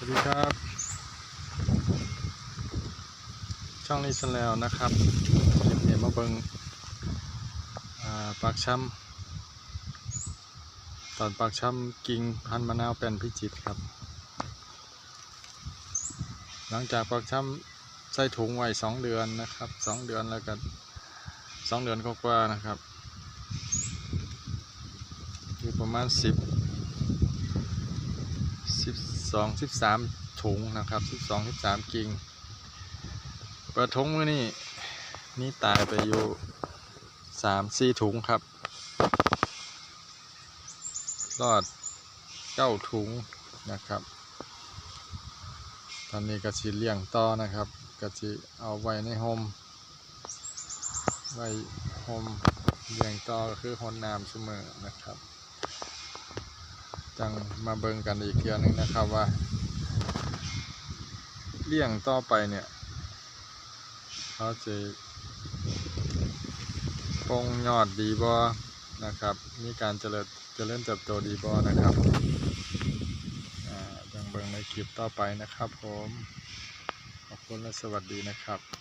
สวัสดีครับ ช่องนี้ชันแล้วนะครับคลิปนี้มาเบิงอ่าปากช้ำตอนปากช้ำกิ่งพันมะนาวเป็นพิจิตครับ หลังจากปากช้ำใส่ถุงไว้สองเดือนนะครับสองเดือนแล้วกันสองเดือนกว่าๆนะครับ อยู่ประมาณสิบ สองสิบสามถุงนะครับสิบสองสิบสามกิ่งปิดถุงมือนี่นี่ตายไปอยู่สามสี่ถุงครับ รอดเก้าถุงนะครับ ตอนนี้ก็สิเลี้ยงต่อนะครับก็สิเอาไว้ในโฮมไว้โฮมเลี้ยงต่อก็คือหนน้ำเสมอนะครับ จังมาเบิ่งกันอีกเทียหนึงนะครับว่า เลี้ยงต่อไปเนี่ยเขาจะคงยอดดีบ่นะครับ มีการเจริญเจริญเติบโตดีบ่นะครับจังเบิ่งในคลิปต่อไปนะครับผม ขอบคุณและสวัสดีนะครับ